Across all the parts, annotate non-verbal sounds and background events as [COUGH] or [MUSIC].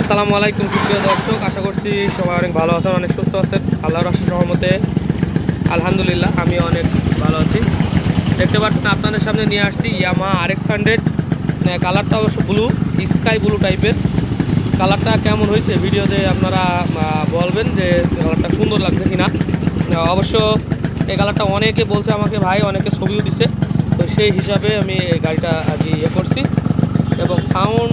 আসসালামু আলাইকুম সুপ্রিয় দর্শক, আশা করছি সবাই অনেক ভালো আছেন, অনেক সুস্থ আছেন। আল্লাহর আশীষ রহমতে। আলহামদুলিল্লাহ আমি অনেক ভালো আছি। দেখতে পাচ্ছেন, আপনাদের সামনে নিয়ে আসছি ইয়ামা আর এক্স হান্ড্রেড কালারটা অবশ্য ব্লু স্কাই ব্লু টাইপের কালারটা কেমন হয়েছে ভিডিওতে আপনারা বলবেন যে কালারটা সুন্দর লাগছে কিনা। অবশ্য এই কালারটা অনেকে বলছে আমাকে, ভাই অনেকে ছবিও দিছে। তো সেই হিসাবে আমি এই গাড়িটা আজকে ইয়ে করছি। এবং সাউন্ড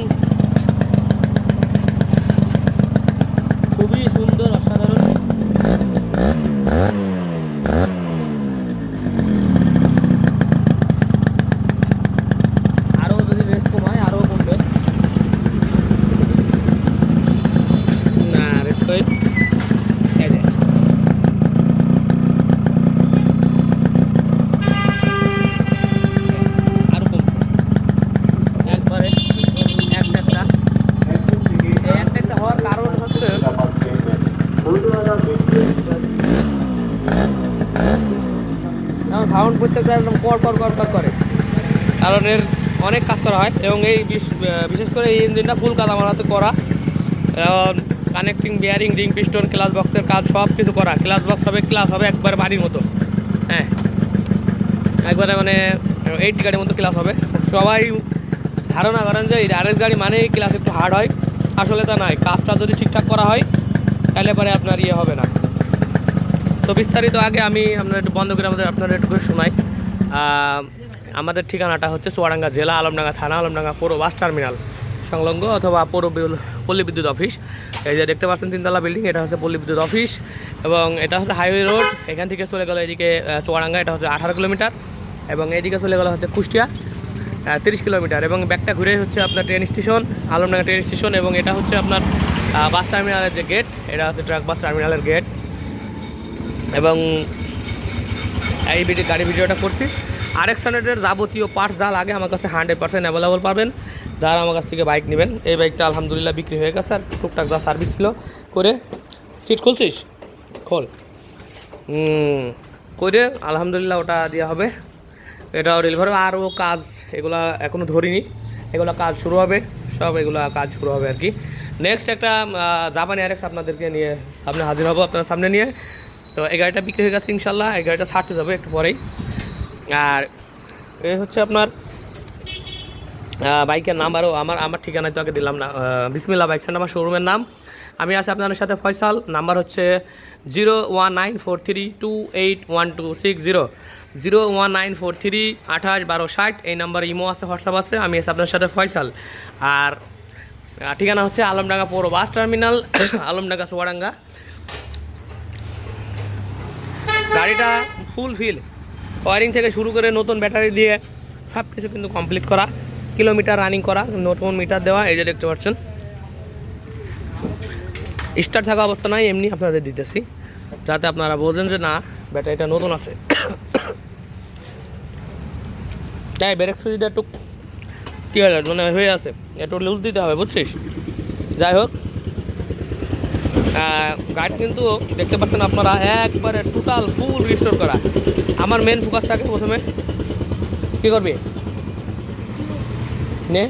খুবই সুন্দর অসাধারণ আরও যদি রেস কমায় আরও কমবে না রেস কই এই যে। আরও কমছে একবারে এক একটা এই একটা একটা হওয়ার কারণ হচ্ছে সাউন্ড প্রত্যেকটা একদম কর কর কর কর, করে। কারণ এর অনেক কাজ করা হয় এবং এই বিশ- বিশেষ করে এই ইঞ্জিনটা ফুল কাজ আমার হাতে করা। Connecting bearing ring piston class বক্সের কাজ সব কিছু করা। ক্লাস বক্স হবে ক্লাস হবে একবার বাড়ির মতো। হ্যাঁ। একবারে মানে এইট গাড়ির মতো ক্লাস হবে। সবাই ধারণা করেন যে আরএস গাড়ি মানেই ক্লাস একটু হার্ড হয়। আসলে তা নয়। কাজটা যদি ঠিকঠাক করা হয়, তাহলে পরে আপনার ইয়ে হবে না। তো বিস্তারিত আগে আমি আপনার একটু বন্ধ করে আমাদের আপনার একটু শোনাই। আমাদের ঠিকানাটা হচ্ছে চুয়াডাঙ্গা জেলা, আলমডাঙ্গা থানা, আলমডাঙ্গা পৌর বাস টার্মিনাল সংলগ্ন অথবা পৌর পল্লী বিদ্যুৎ অফিস। এই যে দেখতে পাচ্ছেন তিনতলা বিল্ডিং, এটা হচ্ছে পল্লী বিদ্যুৎ অফিস এবং এটা হচ্ছে হাইওয়ে রোড। এখান থেকে চলে গেল এদিকে চুয়াডাঙ্গা, এটা হচ্ছে আঠারো কিলোমিটার এবং এইদিকে চলে গেল হচ্ছে কুষ্টিয়া তিরিশ কিলোমিটার এবং ব্যাগটা ঘুরে হচ্ছে আপনার train station, Alamdanga train station এবং এটা হচ্ছে আপনার বাস টার্মিনালের যে গেট, এটা হচ্ছে ট্রাক বাস টার্মিনালের গেট এবং এই গাড়ি ভিডিওটা করছি। আর এক্স যাবতীয় পার্টস যা লাগে আমার কাছে হান্ড্রেড পার্সেন্ট অ্যাভেলেবল পাবেন। যারা আমার কাছ থেকে বাইক নেবেন, এই বাইকটা আলহামদুলিল্লাহ বিক্রি হয়ে গেছে। আর টুকটাক যা সার্ভিস ছিল করে সিট খুলছিস? খোল। করে আলহামদুলিল্লাহ ওটা দেওয়া হবে। এটাও ডেলিভারি আরও কাজ এগুলা এখনও ধরিনি। এগুলো কাজ শুরু হবে। সব এগুলো কাজ শুরু হবে আর কি। নেক্সট একটা জাপানি আরেক্স আপনাদেরকে নিয়ে সামনে হাজির হব আপনার সামনে নিয়ে। তো এই গাড়িটা বিক্রি হয়ে গেছে ইনশাল্লাহ। এই গাড়িটা যাবে একটু পরেই। আর এই হচ্ছে আপনার বাইকের নাম্বারও আমার আমার ঠিকানায় তো আগে দিলাম না। বিসমিল্লা বাইক সেন্টার আমার শোরুমের নাম। আমি আছি আপনাদের সাথে ফয়সাল, নাম্বার হচ্ছে zero one nine four three two eight one two six zero. Zero one nine four three আঠাশ বারো ষাট, এই নাম্বার ইমো আছে, হোয়াটসঅ্যাপ আছে, আমি আছি আপনার সাথে ফয়সাল। আর ঠিকানা হচ্ছে আলমডাঙ্গা পৌর বাস টার্মিনাল, [COUGHS] আলমডাঙ্গা সোয়াডাঙ্গা গাড়িটা ফুল ফিল ওয়ারিং থেকে শুরু করে নতুন ব্যাটারি দিয়ে সব কিছু কিন্তু কমপ্লিট করা কিলোমিটার রানিং করা, নতুন মিটার দেওয়া, এই যে দেখতে পাচ্ছেন। স্টার্ট থাকা অবস্থা নাই, এমনি আপনাদের দিতেছি, যাতে আপনারা বোঝেন যে না, ব্যাটারিটা নতুন আছে। তাই ব্রেক সুইচটা একটু কী হয়ে মানে হয়ে আছে, একটু লুজ দিতে হবে, বুঝছিস? যাই হোক। গাড়িটা কিন্তু দেখতে পাচ্ছেন আপনারা, একবারে টোটাল ফুল রিস্টোর করা। আমার মেন ফোকাস থাকে প্রথমে। কী করবি? নে।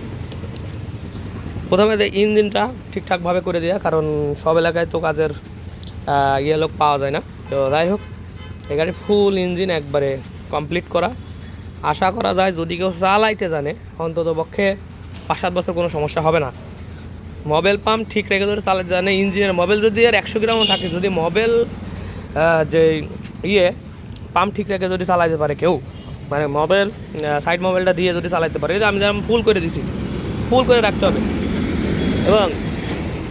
প্রথমে ইঞ্জিনটা ঠিকঠাকভাবে করে দেওয়া কারণ সব এলাকায় তো কাজের ইয়ে লোক পাওয়া যায় না। তো যাই হোক, এই গাড়ি ফুল ইঞ্জিন একবারে কমপ্লিট করা। আশা করা যায় যদি কেউ চালাইতে জানে, অন্তত পক্ষে পাঁচ সাত বছর কোনো সমস্যা হবে না। মোবাইল পাম্প ঠিক রেখে ধরে চালাতে জানে ইঞ্জিনের মোবাইল যদি আর একশো গ্রামও থাকে, যদি মোবাইল যে ইয়ে পাম্প ঠিক রেখে যদি চালাইতে পারে কেউ মানে মোবাইল সাইড মোবাইলটা দিয়ে যদি চালাতে পারে আমি যেমন ফুল করে দিছি ফুল করে রাখতে হবে। এবং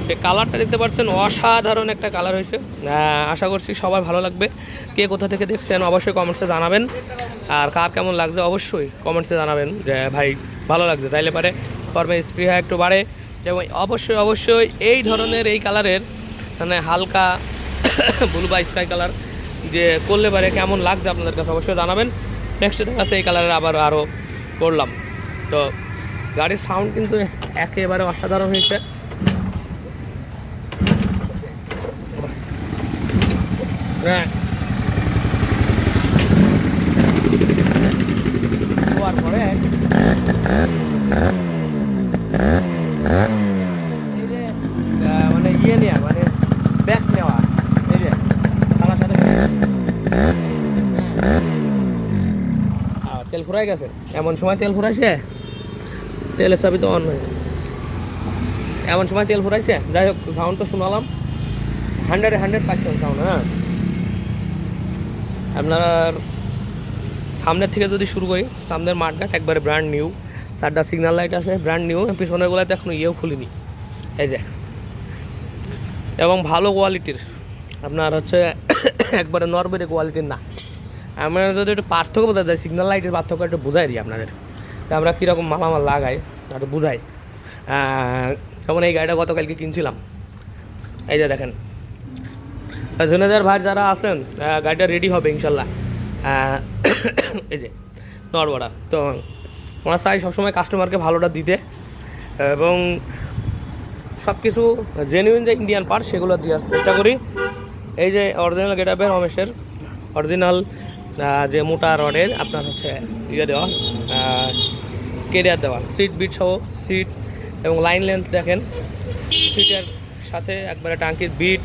যে কালারটা দেখতে পাচ্ছেন, অসাধারণ একটা কালার হয়েছে। আশা করছি সবার ভালো লাগবে। কে কোথা থেকে দেখছেন অবশ্যই কমেন্টসে জানাবেন। আর কার কেমন লাগছে অবশ্যই কমেন্টসে জানাবেন যে, ভাই, ভালো লাগছে। তাইলে পারে কর্মে স্পৃহা একটু বাড়ে। এবং অবশ্যই অবশ্যই এই ধরনের এই কালারের মানে হালকা [COUGHS] ব্লু বা স্কাই কালার যে করলে পারে, কেমন লাগছে আপনাদের কাছে অবশ্যই জানাবেন। নেক্সট কাছে এই কালারের আবার আরও করলাম। তো গাড়ির সাউন্ড কিন্তু একেবারে অসাধারণ হয়েছে। হ্যাঁ। পরে এই যে ইয়ে নেওয়া মানে ব্যাক নেওয়া এই যে আমার সাথে আর তেল ফুরাই গেছে। এমন সময় তেল ফুরাইছে, তেলের চাবি তো অন হয়েছে। এমন সময় তেল ফুরাইছে, যাই হোক সাউন্ড তো শোনালাম। হান্ড্রেডে হান্ড্রেড পার্সেন্ট সাউন্ড হ্যাঁ। আপনার সামনের থেকে যদি শুরু করি, সামনের মাঠঘাট একবারে ব্র্যান্ড নিউ চারটা সিগন্যাল লাইট আছে ব্র্যান্ড নিউ পিছনের গোলাতে এখনও ইয়েও খুলিনি। এই যে। এবং ভালো কোয়ালিটির আপনার হচ্ছে [COUGHS] একবারে নরবেরি কোয়ালিটির না। আমরা একটু পার্থক্য বোঝা যায় সিগন্যাল লাইটের পার্থক্য একটু বোঝাই দিই আপনাদের। যে আমরা কীরকম মালামাল লাগাই, একটু বুঝাই। যেমন এই গাড়িটা গতকালকে কিনছিলাম, এই যে দেখেন। জুনেদার ভাই যারা আছেন গাড়িটা রেডি হবে ইনশাল্লাহ। [COUGHS] এই যে নরবড়া তো আমরা চাই সবসময় কাস্টমারকে ভালোটা দিতে, এবং সব কিছু জেনুইন যে ইন্ডিয়ান পার্ট সেগুলো দেওয়ার চেষ্টা করি। এই যে অরিজিনাল গেট আপের রমেশের অরিজিনাল যে মোটা রডের আপনার হচ্ছে ইয়ে দেওয়া কেরিয়ার দেওয়া সিট বিট সহ সিট এবং লাইন লেন্থ দেখেন সিটের সাথে একবারে টাঙ্কির বিট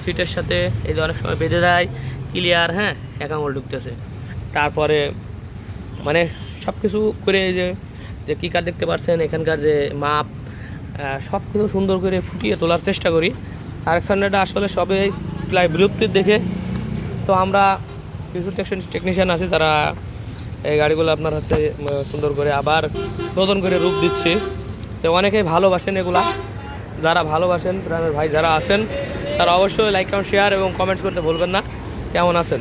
সিটের সাথে এই অনেক সময় বেঁধে দেয় ক্লিয়ার হ্যাঁ এক আঙুল ঢুকতেছে। তারপরে মানে সব কিছু করে এই যে যে কী কার দেখতে পাচ্ছেন এখানকার যে মাপ সব কিছু সুন্দর করে ফুটিয়ে তোলার চেষ্টা করি। আর সান্ডাটা আসলে সবে প্রায় বিরক্তির দেখে, তো আমরা কিছু টেকনিশিয়ান আছে যারা এই গাড়িগুলো আপনার হচ্ছে সুন্দর করে আবার নতুন করে রূপ দিচ্ছে। তো অনেকেই ভালোবাসেন এগুলা। যারা ভালোবাসেন প্রাণের ভাই যারা আছেন, তারা অবশ্যই লাইক কাউন্ট শেয়ার এবং কমেন্টস করতে ভুলবেন না। কেমন আছেন?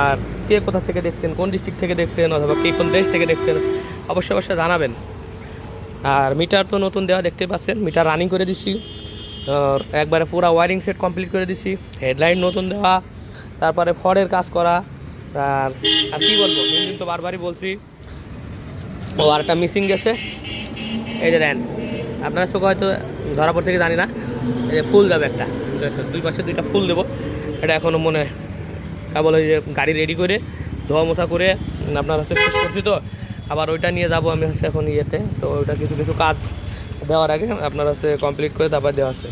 আর কে কোথা থেকে দেখছেন, কোন ডিস্ট্রিক্ট থেকে দেখছেন, অথবা কে কোন দেশ থেকে দেখছেন, অবশ্যই অবশ্যই জানাবেন। আর মিটার তো নতুন দেওয়া দেখতে পাচ্ছেন, মিটার রানিং করে দিছি। একবারে পুরো ওয়ারিং সেট কমপ্লিট করে দিছি। হেডলাইট নতুন দেওয়া। তারপরে ফড়ের কাজ করা, আর আর কী বলব? ইঞ্জিন তো বারবারই বলছি। ও, আর একটা মিসিং গেছে। এই যে দেন, আপনারা চোখে হয়তো ধরা পড়ছে কি জানি না। এই যে ফুল যাবে একটা। দুই পাশে দুইটা ফুল দেবো। এটা এখনও মনে কেবল ওই যে গাড়ি রেডি করে, ধোয়া মোছা করে, আপনার হচ্ছে শেষ করছি তো। আবার ওইটা নিয়ে যাব আমি হচ্ছে এখন ইয়েতে। তো ওইটা কিছু কিছু কাজ দেওয়ার আগে আপনার হচ্ছে কমপ্লিট করে তারপর দেওয়া আছে।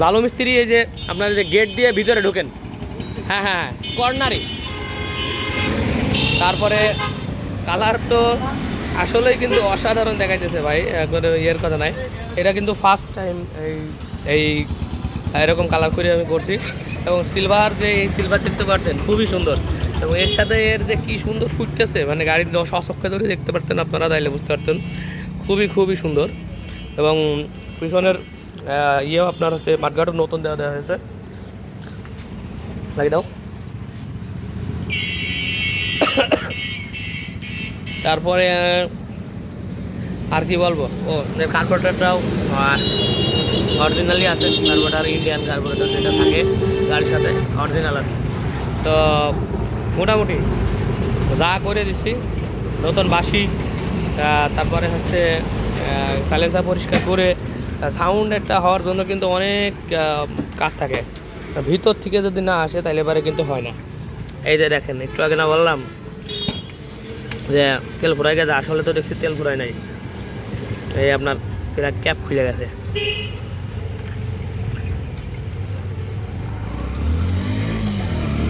জালু মিস্ত্রি এই যে আপনার যে গেট দিয়ে ভিতরে ঢোকেন। হ্যাঁ হ্যাঁ কর্নারে। তারপরে কালার তো আসলেই কিন্তু অসাধারণ দেখাইতেছে ভাই একবারে ইয়ের কথা নাই। এটা কিন্তু ফার্স্ট টাইম এই এই এরকম কালার করে আমি করছি। এবং সিলভার যে, এই সিলভার দেখতে পাচ্ছেন, খুবই সুন্দর। এবং এর সাথে এর যে কি সুন্দর ফুটতেছে মানে গাড়ির সচক্ষে ধরে দেখতে পারতেন আপনারা, তাইলে বুঝতে পারতেন। খুবই খুবই সুন্দর। এবং পিছনের ইয়েও আপনার হচ্ছে মাঠঘাটও নতুন দেওয়া দেওয়া হয়েছে। লাগিয়ে দাও। তারপরে আর কি বলব? ও কার্বোরেটারটাও অরিজিনালি আছে কার্বোরেটার ইন্ডিয়ান কার্বোরেটার যেটা থাকে, গাড়ির সাথে অরিজিনাল আছে। তো, মোটামুটি যা করে দিছি, নতুন বাসি তারপরে হচ্ছে সাইলেন্সার পরিষ্কার করে সাউন্ড একটা হওয়ার জন্য কিন্তু অনেক কাজ থাকে। ভিতর থেকে যদি না আসে, তাহলে এবারে কিন্তু হয় না। এই যে দেখেন, একটু আগে না বললাম যে তেল ফুরাই গেছে, আসলে তো দেখছি তেল ফুরাই নাই। এই আপনার এরা ক্যাপ খুলে গেছে।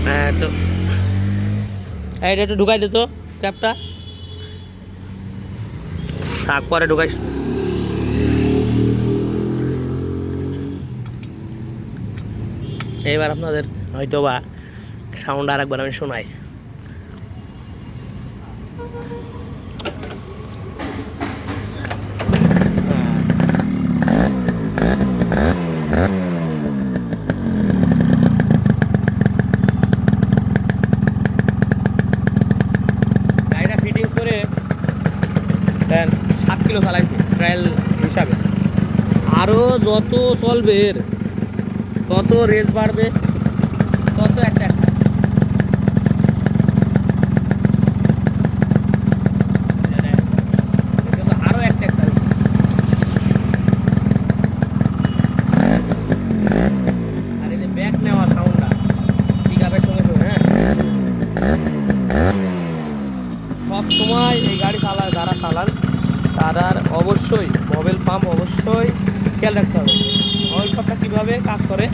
হ্যাঁ তো একটু ঢুকাই দিত ক্যাপটা থাক, পরে ঢুকাইস। এইবার আপনাদের হয়তো বা সাউন্ড আর একবার আমি শোনাই সাত কিলো চালাইছি ট্রায়াল হিসাবে। আরও যত চলবে এর তত রেস বাড়বে? তত একটা একটা? আরও একটা একটা আর এই যে ব্যাক নেওয়া সাউন্ডটা ঠিক আছে সঙ্গে হ্যাঁ? সব সময় এই গাড়ি চালায়, যারা চালান, তারা অবশ্যই মোবাইল পাম্প অবশ্যই খেয়াল রাখতে হবে। কীভাবে কাজ করে?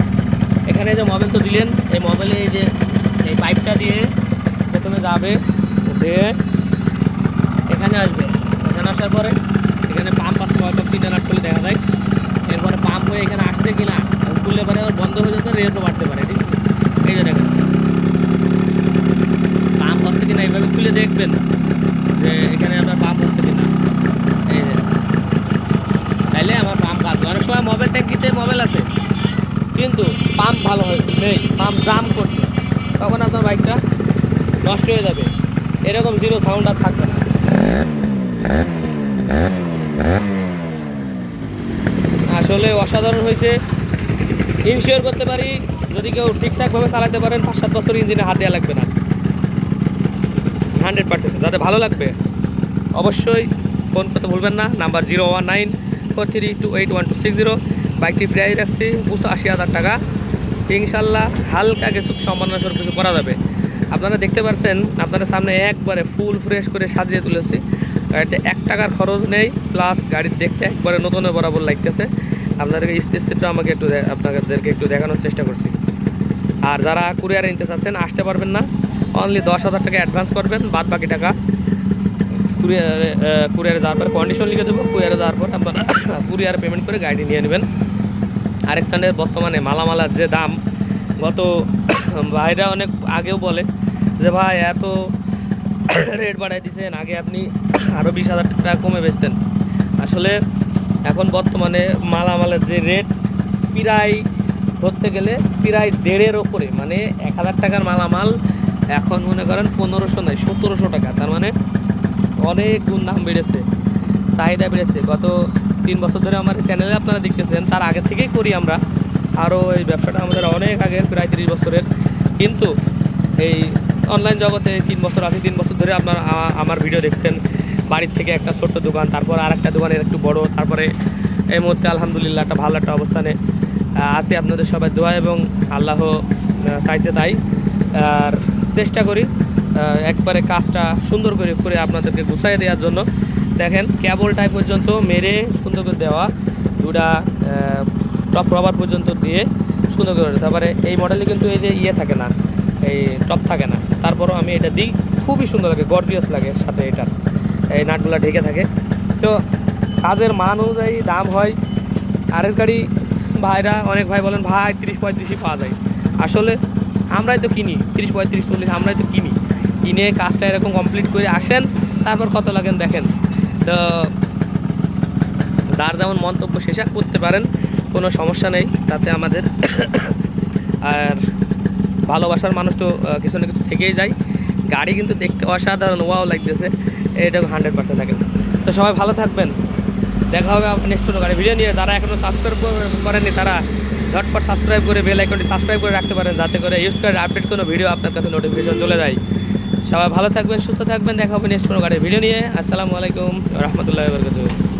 এখানে যে মোবাইল তো দিলেন, এই মোবাইলে এই যে এই পাইপটা দিয়ে প্রথমে যাবে যে এখানে আসবে। এখানে আসার পরে এখানে পাম্প আসতে হয়তো তিনটা নাট দেখা যায়। এরপরে পাম্প হয়ে এখানে আসছে কিনা খুললে পরে আবার বন্ধ হয়ে যেতে রেসও বাড়তে পারে, ঠিক আছে? এই যে দেখেন। পাম্প হচ্ছে কিনা, এইভাবে খুলে দেখবেন যে এখানে আপনার পাম্প হচ্ছে কিনা। এই যে। তাইলে আমার পাম্প কাজ। অনেক সময় মোবাইল ট্যাঙ্কিতে মোবাইল আছে। কিন্তু পাম্প ভালো হয়, নেই, পাম্প জাম করছে। তখন আপনার বাইকটা নষ্ট হয়ে যাবে। এরকম জিরো সাউন্ড আর থাকবে না। আসলে অসাধারণ হয়েছে। ইনশিওর করতে পারি, যদি কেউ ঠিকঠাকভাবে চালাতে পারেন, পাঁচ সাত বছর ইঞ্জিনে হাত দেওয়া লাগবে না। হান্ড্রেড পার্সেন্ট যাতে ভালো লাগবে। অবশ্যই ফোন করতে ভুলবেন না, number zero one nine four three two eight one two six zero বাইকটি প্রাইস রাখছি পঁচাশি হাজার টাকা। ইনশাল্লাহ হালকা কিছু সম্মাননা স্বরূপ কিছু করা যাবে। আপনারা দেখতে পাচ্ছেন আপনাদের সামনে একবারে ফুল ফ্রেশ করে সাজিয়ে তুলেছি। গাড়িতে এক টাকার খরচ নেই প্লাস গাড়ির দেখতে একবারে নতুনের বরাবর লাগতেছে। আপনাদেরকে স্টেজটা আমাকে একটু আপনাদেরকে একটু দেখানোর চেষ্টা করছি। আর যারা কুরিয়ার নিতে চাচ্ছেন আসতে পারবেন না। অনলি দশ হাজার টাকা অ্যাডভান্স করবেন, বাদ বাকি টাকা। কুরিয়ারে কুরিয়ারে যাওয়ার পর কন্ডিশন লিখে দেবো। কুরিয়ারে যাওয়ার পর আপনারা [COUGHS] কুরিয়ারে পেমেন্ট করে গাড়ি নিয়ে নেবেন। আরেক স্ট্যান্ডের বর্তমানে মালামালার যে দাম, গত ভাইরা অনেক আগেও বলে যে, ভাই, এত রেট বাড়াই দিয়েছেন আগে আপনি আরও বিশ হাজার টাকা কমে বেচতেন। আসলে এখন বর্তমানে মালামালের যে রেট প্রায় ধরতে গেলে প্রায় দেড়ের ওপরে মানে এক হাজার টাকার মালামাল এখন মনে করেন পনেরোশো নয়, সতেরোশো টাকা। তার মানে অনেক গুণ দাম বেড়েছে, চাহিদা বেড়েছে। গত তিন বছর ধরে আমার চ্যানেলে আপনারা দেখতেছেন, তার আগে থেকেই করি আমরা। আরও এই ব্যবসাটা আমাদের অনেক আগের প্রায় তিরিশ বছরের। কিন্তু এই অনলাইন জগতে তিন বছর আছে তিন বছর ধরে আপনার আমার ভিডিও দেখছেন। বাড়ির থেকে একটা ছোট্ট দোকান, তারপর আর একটা দোকানের একটু বড়, তারপরে এই মুহূর্তে আলহামদুলিল্লাহ একটা ভালো একটা অবস্থানে আছি আপনাদের সবাই দোয়া এবং আল্লাহ চাইছে তাই। আর চেষ্টা করি একবারে কাজটা সুন্দর করে করে আপনাদেরকে গুছাই দেওয়ার জন্য। দেখেন কেবল টাইপ পর্যন্ত মেরে সুন্দর করে দেওয়া, দুটা টপ রবার পর্যন্ত দিয়ে সুন্দর করে তারপরে এই মডেলে কিন্তু এই যে ইয়ে থাকে না, এই টপ থাকে না। তারপরও আমি এটা দিই, খুবই সুন্দর লাগে গর্জিয়াস লাগে সাথে এটার। এই নাটগুলো ঢেকে থাকে। তো কাজের মান অনুযায়ী দাম হয়, আরেক গাড়ি ভাইরা, অনেক ভাই বলেন, ভাই, তিরিশ পঁয়ত্রিশই পাওয়া যায়। আসলে আমরাই তো কিনি, তিরিশ পঁয়ত্রিশ চল্লিশ আমরাই তো কিনি। কিনে কাজটা এরকম কমপ্লিট করে আসেন, তারপর কত লাগেন দেখেন। তো যার যেমন মন্তব্য শেষা করতে পারেন, কোনো সমস্যা নেই, তাতে আমাদের [COUGHS] আর ভালোবাসার মানুষ তো কিছু না কিছু থেকেই যায়। গাড়ি কিন্তু দেখতে অসাধারণ, ওয়াও লাগতেছে এটা হান্ড্রেড পার্সেন্ট থাকে। তো সবাই ভালো থাকবেন। দেখা হবে নেক্সট কোনো গাড়ি ভিডিও নিয়ে। যারা এখনও সাবস্ক্রাইব করেননি, তারা ঝটপট সাবস্ক্রাইব করে বেল আইকনটি সাবস্ক্রাইব করে রাখতে পারেন, যাতে করে ইউজ করে আপডেট কোনো ভিডিও আপনার কাছে নোটিফিকেশন চলে যায়। সবাই ভালো থাকবেন, সুস্থ থাকবেন, দেখা হবে নেক্সট কোনো গাড়ির ভিডিও নিয়ে। আসসালামু আলাইকুম, রহমতুল্লাহ বরকত